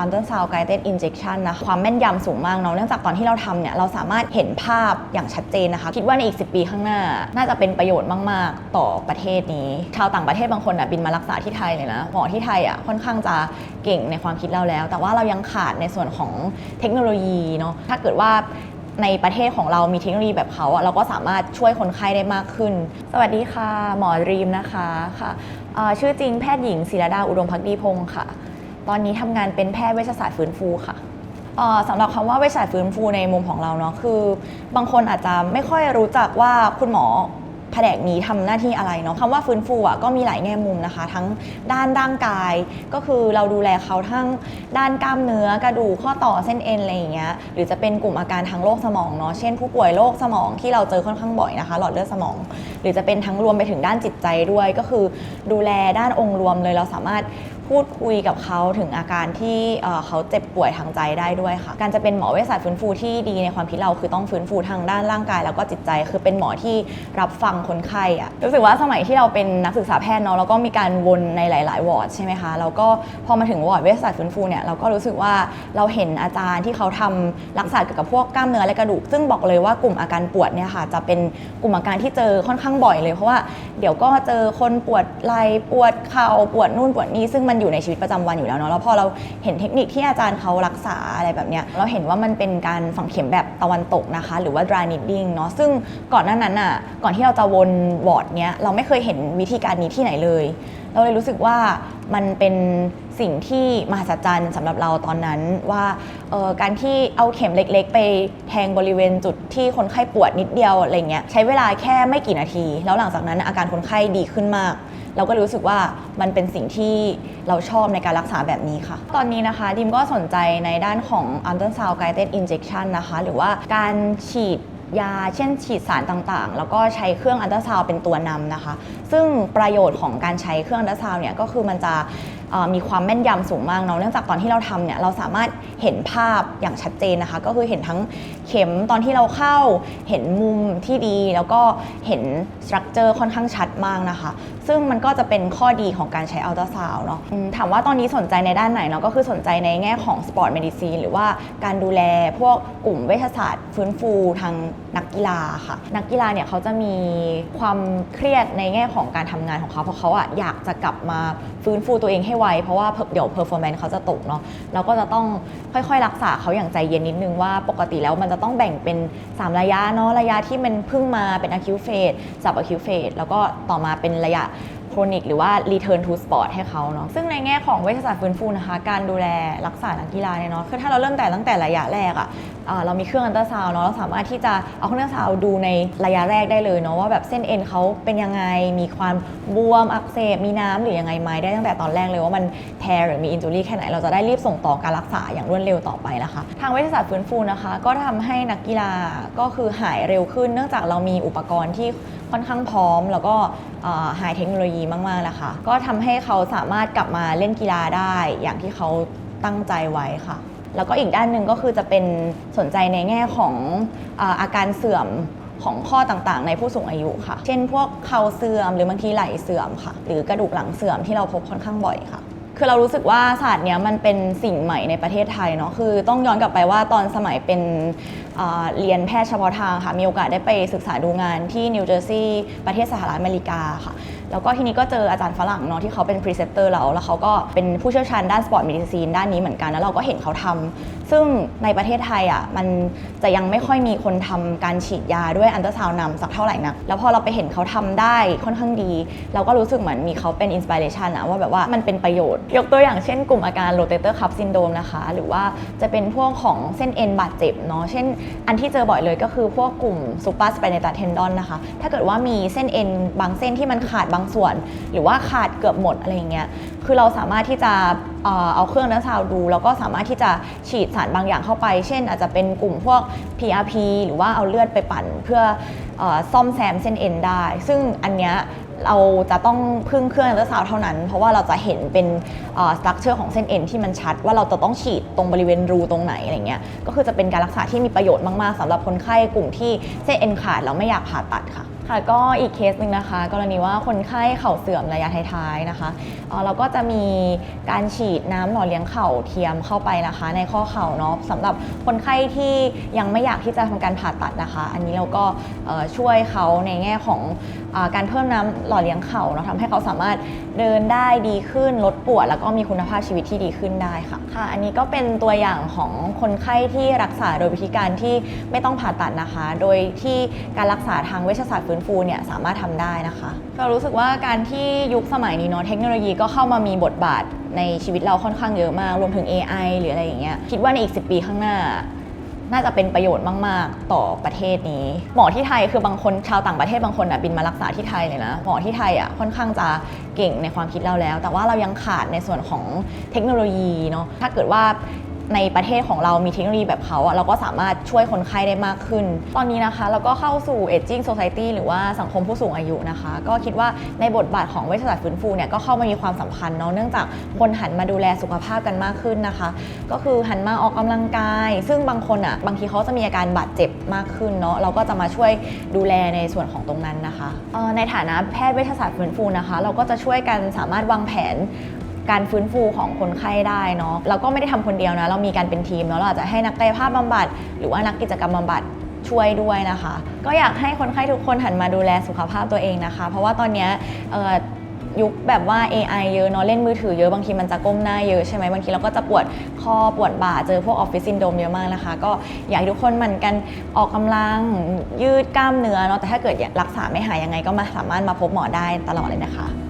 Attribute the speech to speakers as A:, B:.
A: อันเดอร์ซาวไกเดนอินเจ t ชันนะคะความแม่นยำสูงมากเนาะเนื่องจากตอนที่เราทำเนี่ยเราสามารถเห็นภาพอย่างชัดเจนนะคะ คิดว่าในอีก 10 ปีข้างหน้า น่าจะเป็นประโยชน์มาก ๆ ต่อประเทศนี้ ชาวต่างประเทศบางคนอะบินมารักษาที่ไทยเลยนะหมอที่ไทยอะค่อนข้างจะเก่งในความคิดเราแล้ว แต่ว่าเรายังขาดในส่วนของเทคโนโลยีเนาะถ้าเกิดว่าในประเทศของเรามีเทคโนโลยีแบบเขาอะเราก็สามารถช่วยคนไข้ได้มากขึ้น สวัสดีค่ะ หมอรีมนะคะค่ะชื่อจริงแพทย์หญิงศิรดาอุดมพักดีพงศ์ค่ะ ตอนนี้ทำงานเป็นแพทย์เวชศาสตร์ฟื้นฟูค่ะเอ่อสำหรับคำว่าเวชศาสตร์ฟื้นฟูในมุมของเราเนาะคือบางคนอาจจะไม่ค่อยรู้จักว่าคุณหมอแผนกนี้ทำหน้าที่อะไรเนาะคำว่าฟื้นฟูอะก็มีหลายแง่มุมนะคะ ทั้งด้านร่างกาย ก็คือเราดูแลเขาทั้งด้านกล้ามเนื้อกระดูกข้อต่อเส้นเอ็นอะไรอย่างเงี้ยหรือจะเป็นกลุ่มอาการทางโรคสมองเนาะเช่นผู้ป่วยโรคสมองที่เราเจอค่อนข้างบ่อยนะคะ หลอดเลือดสมอง รือจะเป็นทั้งรวมไปถึงด้านจิตใจด้วย ก็คือดูแลด้านองค์รวมเลยเราสามารถพูดคุยกับเขาถึงอาการที่เขาเจ็บป่วยทางใจได้ด้วยค่ะ การจะเป็นหมอเวชศาสตร์ฟื้นฟูที่ดีในความคิดเราคือต้องฟื้นฟูทางด้านร่างกาย แล้วก็จิตใจคือเป็นหมอที่รับฟังคนไข้อะรู้สึกว่าสมัยที่เราเป็นนักศึกษาแพทย์เนาะเราก็มีการวนในหลาย ๆ วอร์ดใช่ไหมคะแล้วก็พอมาถึงวอร์ดเวชศาสตร์ฟื้นฟูเนี่ยเราก็รู้สึกว่าเราเห็นอาจารย์ที่เขาทำรักษาเกี่ยวกับพวกกล้ามเนื้อและกระดูก ซึ่งบอกเลยว่ากลุ่มอาการปวดเนี่ยค่ะจะเป็นกลุ่มอาการที่เจอค่อนข้างบ่อยเลยเพราะว่าเดี๋ยวก็เจอคนปวดไหล่ปวดเข่าปวดนู่นปวดนี่ซึ่งมันอยู่ในชีวิตประจำวันอยู่แล้วเนาะแล้วพอเราเห็นเทคนิคที่อาจารย์เขารักษาอะไรแบบเนี้ยเราเห็นว่ามันเป็นการฝังเข็มแบบตะวันตกนะคะ หรือว่า dry needling เนาะซึ่งก่อนหน้านั้นอะก่อนที่เราจะวนวอร์ดเนี้ยเราไม่เคยเห็นวิธีการนี้ที่ไหนเลย เราเลยรู้สึกว่ามันเป็น สิ่งที่มหัศจรรย์สำหรับเราตอนนั้นว่าการที่เอาเข็มเล็กๆ ไปแทงบริเวณจุดที่คนไข้ปวดนิดเดียวอะไรเงี้ยใช้เวลาแค่ไม่กี่นาที แล้วหลังจากนั้นอาการคนไข้ดีขึ้นมาก เราก็รู้สึกว่ามันเป็นสิ่งที่เราชอบในการรักษาแบบนี้ค่ะ ตอนนี้นะคะดิมก็สนใจในด้านของ ultrasound guided injection นะคะ หรือว่าการฉีดยาเช่นฉีดสารต่างๆ แล้วก็ใช้เครื่องอันตราซาวเป็นตัวนำนะคะ ซึ่งประโยชน์ของการใช้เครื่องอันตราซาวเนี่ยก็คือมันจะ มีความแม่นยำสูงมากเนาะเนื่องจากตอนที่เราทำเนี่ยเราสามารถเห็นภาพอย่างชัดเจนนะคะ ก็คือเห็นทั้ง เข็มตอนที่เราเข้าเห็นมุมที่ดี แล้วก็เห็นสตรัคเจอร์ค่อนข้างชัดมากนะคะ ซึ่งมันก็จะเป็นข้อดีของการใช้อัลตราซาวเนาะถามว่าตอนนี้สนใจในด้านไหนเนาะก็คือสนใจในแง่ของสปอร์ตเมดิซีนหรือว่าการดูแลพวกกลุ่มเวชศาสตร์ ฟื้นฟูทางนักกีฬาค่ะ นักกีฬาเนี่ยเขาจะมีความเครียดในแง่ของการทำงานของเขาเพราะเขาอะอยากจะกลับมาฟื้นฟูตัวเองให้ไวเพราะว่าเดี๋ยวเพอร์ฟอร์แมนซ์เขาจะตกเนาะเราก็จะต้องค่อยๆ รักษาเขาอย่างใจเย็นนิดนึงว่าปกติแล้วมันจะต้องแบ่งเป็น 3 ระยะเนาะระยะที่มันเพิ่งมาเป็น acute phase จับ acute phase แล้วก็ต่อมาเป็นระยะ ครนิกหรือว่า return to sport ให้เขาเนาะซึ่งในแง่ของเวชศาสตร์ฟื้นฟูนะคะ การดูแลรักษานักกีฬาเนี่ยเนาะคือถ้าเราเริ่มแต่ตั้งแต่ระยะแรกอะอะเรามีเครื่องอันตราซาวเนาะเราสามารถที่จะเอาเครื่องอันตราซาวดูในระยะแรกได้เลยเนาะว่าแบบเส้นเอ็นเขาเป็นยังไง มีความบวมอักเสบมีน้ำหรือยังไงไหมได้ตั้งแต่ตอนแรกเลยว่ามันแทหรือมีอินจูรี่แค่ไหนเราจะได้รีบส่งต่อการรักษาอย่างรวดเร็วต่อไปนะคะทางเวชศาสตร์ฟื้นฟูนะคะ ก็ทำให้นักกีฬาก็คือหายเร็วขึ้น เนื่องจากเรามีอุปกรณ์ที่ค่อนข้างพร้อม แล้วก็ไฮเทคโนโลยีมากๆนะคะ ก็ทำให้เขาสามารถกลับมาเล่นกีฬาได้อย่างที่เขาตั้งใจไว้ค่ะ แล้วก็อีกด้านหนึ่งก็คือจะเป็นสนใจในแง่ของอาการเสื่อมของข้อต่างๆ ในผู้สูงอายุค่ะ เช่น พวกเข่าเสื่อมหรือบางทีไหล่เสื่อมค่ะ หรือกระดูกหลังเสื่อมที่เราพบค่อนข้างบ่อยค่ะ คือเรารู้สึกว่าศาสตร์เนี้ยมันเป็นสิ่งใหม่ในประเทศไทยเนาะคือต้องย้อนกลับไปว่าตอนสมัยเป็นเรียนแพทย์เฉพาะทางค่ะมีโอกาสได้ไปศึกษาดูงานที่นิวเจอร์ซีย์ประเทศสหรัฐอเมริกาค่ะ แล้วก็ทีนี้ก็เจออาจารย์ฝรั่งเนาะที่เขาเป็นพรีเซนเตอร์เรา แล้วเขาก็เป็นผู้เชี่ยวชาญด้านสปอร์ตเมดิซีนด้านนี้เหมือนกัน แล้วเราก็เห็นเขาทำซึ่งในประเทศไทยอะมันจะยังไม่ค่อยมีคนทำการฉีดยาด้วยอันเตอร์ซาวนำสักเท่าไหร่นะแล้วพอเราไปเห็นเขาทำได้ค่อนข้างดี เราก็รู้สึกเหมือนมีเขาเป็นอินสปิเรชันอะว่าแบบว่ามันเป็นประโยชน์ ยกตัวอย่างเช่นกลุ่มอาการโรเตเตอร์คัพซินโดมนะคะ หรือว่าจะเป็นพวกของเส้นเอ็นบาดเจ็บเนาะเช่น อันที่เจอบ่อยเลยก็คือพวกกลุ่มซูเปอร์สเปเนตาเทนดอนนะคะถ้าเกิดว่ามีเส้นเอ็นบางเส้นที่มันขาดบางส่วน หรือว่าขาดเกือบหมดอะไรเงี้ยคือเราสามารถที่จะ เอาเครื่องนักซาวด์ดู แล้วก็สามารถที่จะฉีดสารบางอย่างเข้าไป เช่น อาจจะเป็นกลุ่มพวก PRP หรือว่าเอาเลือดไปปั่นเพื่ออซ่อมแซมเส้นเอ็นได้ ซึ่งอันเนี้ยเราจะต้องพึ่งเครื่องอัลตราซาวด์เท่านั้น เพราะว่าเราจะเห็นเป็นสตรัคเจอร์ของเส้นเอ็นที่มันชัด ว่าเราจะต้องฉีดตรงบริเวณรูตรงไหนอะไรเงี้ยก็คือจะเป็นการรักษาที่มีประโยชน์มาก ๆสำหรับคนไข้กลุ่มที่เส้นเอ็นขาดแล้วไม่อยากผ่าตัดค่ะ ค่ะก็อีกเคสหนึ่งนะคะ กรณีว่าคนไข้เข่าเสื่อมระยะท้ายๆนะคะเเราก็จะมีการฉีดน้ำหล่อเลี้ยงเข่าเทียมเข้าไปนะคะ ในข้อเข่าเนาะสำหรับคนไข้ที่ยังไม่อยากที่จะทำการผ่าตัดนะคะ อันนี้เราก็ช่วยเขาในแง่ของการเพิ่มน้ำหล่อเลี้ยงเข่าเนาะทำให้เขาสามารถเดินได้ดีขึ้นลดปวด แล้วก็มีคุณภาพชีวิตที่ดีขึ้นได้ค่ะค่ะ อันนี้ก็เป็นตัวอย่างของคนไข้ที่รักษาโดยวิธีการที่ไม่ต้องผ่าตัดนะคะ โดยที่การรักษาทางเวชศาสตร์ฟื้นฟูเนี่ยสามารถทำได้นะคะเรารู้สึกว่าการที่ยุคสมัยนี้เนาะเทคโนโลยีก็เข้ามามีบทบาทในชีวิตเราค่อนข้างเยอะมากรวมถึง AI หรืออะไรอย่างเงี้ยคิดว่าในอีก 10 ปีข้างหน้า น่าจะเป็นประโยชน์มาก ๆ ต่อประเทศนี้ หมอที่ไทยคือบางคนชาวต่างประเทศบางคนอะบินมารักษาที่ไทยเลยนะ หมอที่ไทยอะค่อนข้างจะเก่งในความคิดเราแล้ว แต่ว่าเรายังขาดในส่วนของเทคโนโลยีเนาะถ้าเกิดว่า ในประเทศของเรามีเทคโนโลยีแบบเขาอะเราก็สามารถช่วยคนไข้ได้มากขึ้น ตอนนี้นะคะเราก็เข้าสู่ aging society หรือว่าสังคมผู้สูงอายุนะคะ ก็คิดว่าในบทบาทของเวชศาสตร์ฟื้นฟูเนี่ยก็เข้ามามีความสำคัญเนาะเนื่องจากคนหันมาดูแลสุขภาพกันมากขึ้นนะคะ ก็คือหันมาออกกำลังกาย ซึ่งบางคนอะบางทีเขาจะมีอาการบาดเจ็บมากขึ้นเนาะเราก็จะมาช่วยดูแลในส่วนของตรงนั้นนะคะในฐานะแพทย์เวชศาสตร์ฟื้นฟูนะคะ เราก็จะช่วยกันสามารถวางแผน การฟื้นฟูของคนไข้ได้เนาะเราก็ไม่ได้ทำคนเดียวนะเรามีการเป็นทีมเนาะเราอาจจะให้นักกายภาพบำบัด หรือว่านักกิจกรรมบำบัดช่วยด้วยนะคะ ก็อยากให้คนไข้ทุกคนหันมาดูแลสุขภาพตัวเองนะคะ เพราะว่าตอนนี้ยุคแบบว่า AI เยอะเนาะเล่นมือถือเยอะบางทีมันจะก้มหน้าเยอะใช่ไหมบางทีเราก็จะปวดคอปวดบ่าเจอพวกออฟฟิศซินโดมเยอะมากนะคะ ก็อยากให้ทุกคนหมั่นกันออกกำลังยืดกล้ามเนื้อเนาะแต่ถ้าเกิดรักษาไม่หายยังไงก็มาสามารถมาพบหมอได้ตลอดเลยนะคะ